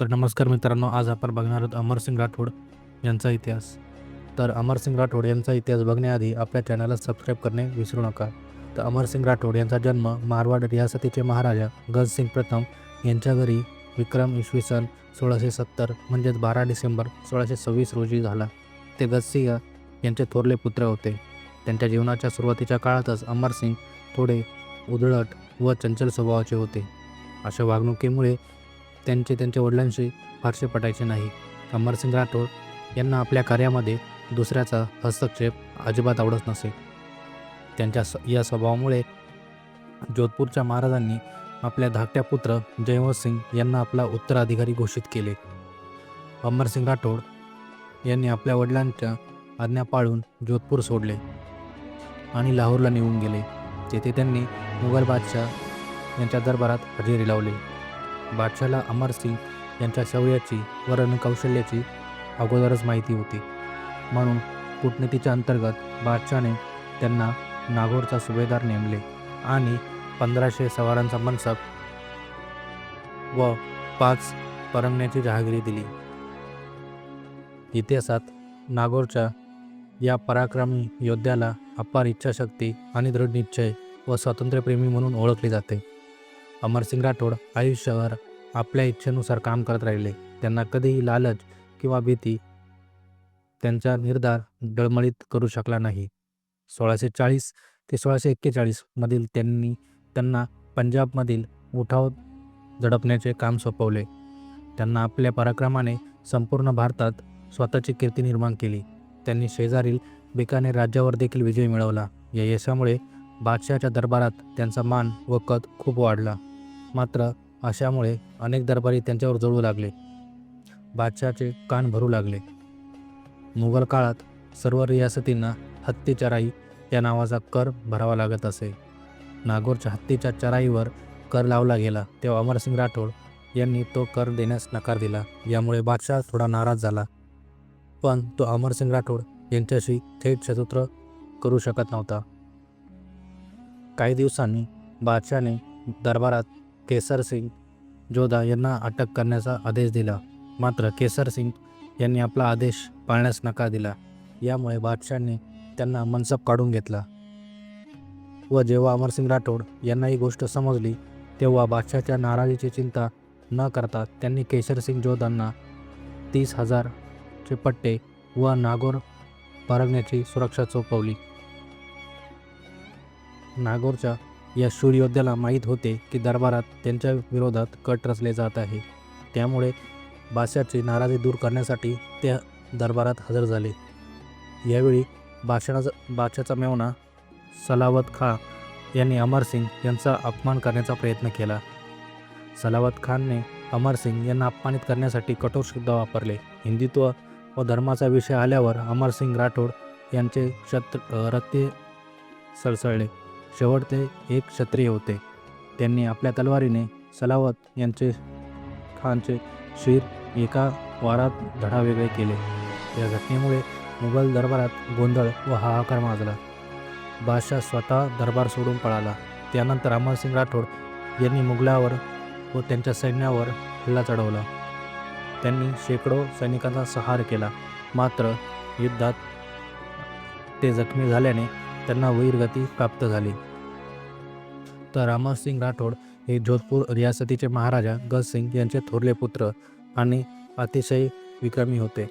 तर नमस्कार मित्रांनो आज आपण बघणार आहोत अमरसिंग राठोड यांचा इतिहास. तर अमरसिंग राठोड यांचा इतिहास बघण्याआधी आपल्या चॅनलला सबस्क्राईब करणे विसरू नका. तर अमरसिंग राठोड यांचा जन्म मारवाड रियासतीचे महाराजा गजसिंग प्रथम यांच्या घरी विक्रम इसवी सन सोळाशे सत्तर म्हणजेच बारा डिसेंबर सोळाशे सव्वीस रोजी झाला. ते गजसिंग यांचे थोरले पुत्र होते. त्यांच्या जीवनाच्या सुरुवातीच्या काळातच अमरसिंग थोडे उधळट व चंचल स्वभावाचे होते. अशा वागणुकीमुळे त्यांचे त्यांच्या वडिलांशी फारसे पटायचे नाही. अमरसिंग राठोड यांना आपल्या कार्यामध्ये दुसऱ्याचा हस्तक्षेप अजिबात आवडत नसे. त्यांच्या स या स्वभावामुळे जोधपूरच्या महाराजांनी आपल्या धाकट्या पुत्र जयवंत सिंग यांना आपला उत्तराधिकारी घोषित केले. अमरसिंग राठोड यांनी आपल्या वडिलांच्या आज्ञा पाळून जोधपूर सोडले आणि लाहोरला निघून गेले. तेथे त्यांनी मुघल बादशाह यांच्या दरबारात हजेरी लावली. बादशाला अमरसिंग यांच्या शौर्याची व रणकौशल्याची अगोदरच माहिती होती. म्हणून कूटनीतीच्या अंतर्गत बादशाने त्यांना नागोरचा सुभेदार नेमले आणि पंधराशे सवारांचा मनसब व पाच परंगण्याची जहागिरी दिली. इतिहासात नागोरच्या या पराक्रमी योद्ध्याला अपार इच्छाशक्ती आणि दृढ निश्चय व स्वातंत्र्यप्रेमी म्हणून ओळखले जाते. अमरसिंग राठोड आयुष्यभर आपल्या इच्छेनुसार काम करत राहिले. त्यांना कधीही लालच किंवा भीती त्यांचा निर्धार डळमळीत करू शकला नाही. सोळाशे चाळीस ते सोळाशे एक्केचाळीसमधील त्यांनी त्यांना पंजाबमधील उठाव झडपण्याचे काम सोपवले. त्यांना आपल्या पराक्रमाने संपूर्ण भारतात स्वतःची कीर्ती निर्माण केली. त्यांनी शेजारील बिकानेर राज्यावर देखील विजय मिळवला. या यशामुळे बादशहाच्या दरबारात त्यांचा मान व कद खूप वाढला. मात्र अशामुळे अनेक दरबारी त्यांच्यावर जळू लागले. बादशाचे कान भरू लागले. मुघल काळात सर्व रियासतींना हत्ती चराई या नावाचा कर भरावा लागत असे. नागोरच्या हत्तीच्या चराईवर कर लावला गेला तेव्हा अमरसिंग राठोड यांनी तो कर देण्यास नकार दिला यामुळे बादशाह थोडा नाराज झाला. पण तो अमरसिंग राठोड यांच्याशी थेट शत्रुत्र करू शकत नव्हता. काही दिवसांनी बादशाने दरबारात केसर सिंग जोधा यांना अटक करण्याचा आदेश दिला. मात्र केसर सिंग यांनी आपला आदेश पाळण्यास नकार दिला. यामुळे बादशाने त्यांना मनसब काढून घेतला. व जेव्हा अमरसिंग राठोड यांना ही गोष्ट समजली तेव्हा बादशाहच्या नाराजीची चिंता न करता त्यांनी केसरसिंग जोधांना तीस हजारचे पट्टे व नागोर परगण्याची सुरक्षा चोपवली नागोरच्या या सूर्योद्याला माहीत होते की दरबारात त्यांच्या विरोधात कट रचले जात आहे. त्यामुळे बादशाची नाराजी दूर करण्यासाठी त्या दरबारात हजर झाले. यावेळी बादशाचा बादशाचा मेवना सलावत खा यांनी अमरसिंग यांचा अपमान करण्याचा प्रयत्न केला. सलावत खानने अमरसिंग यांना अपमानित करण्यासाठी कठोर शब्द वापरले. हिंदुत्व व धर्माचा विषय आल्यावर अमरसिंग राठोड यांचे क्षत्र रक्ते सळसळले. शेवट ते एक क्षत्रिय होते. त्यांनी आपल्या तलवारीने सलावत यांचे खानचे शिर एका वारात धडा वेगळे केले. या घटनेमुळे मुघल दरबारात गोंधळ व हाहाकार माजला. बादशाह स्वतः दरबार सोडून पळाला. त्यानंतर अमरसिंग राठोड यांनी मुघलावर व त्यांच्या सैन्यावर हल्ला चढवला. त्यांनी शेकडो सैनिकांचा सहार केला. मात्र युद्धात ते जखमी झाल्याने त्यांना वैरगती प्राप्त झाली. तर रामसिंग राठोड हे जोधपूर रियासतीचे महाराजा गजसिंग यांचे थोरले पुत्र आणि अतिशय विक्रमी होते.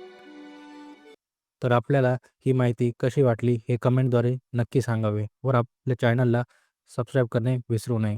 तर आपल्याला ही माहिती कशी वाटली हे कमेंटद्वारे नक्की सांगावे वर आपल्या चॅनलला सबस्क्राईब करणे विसरू नये.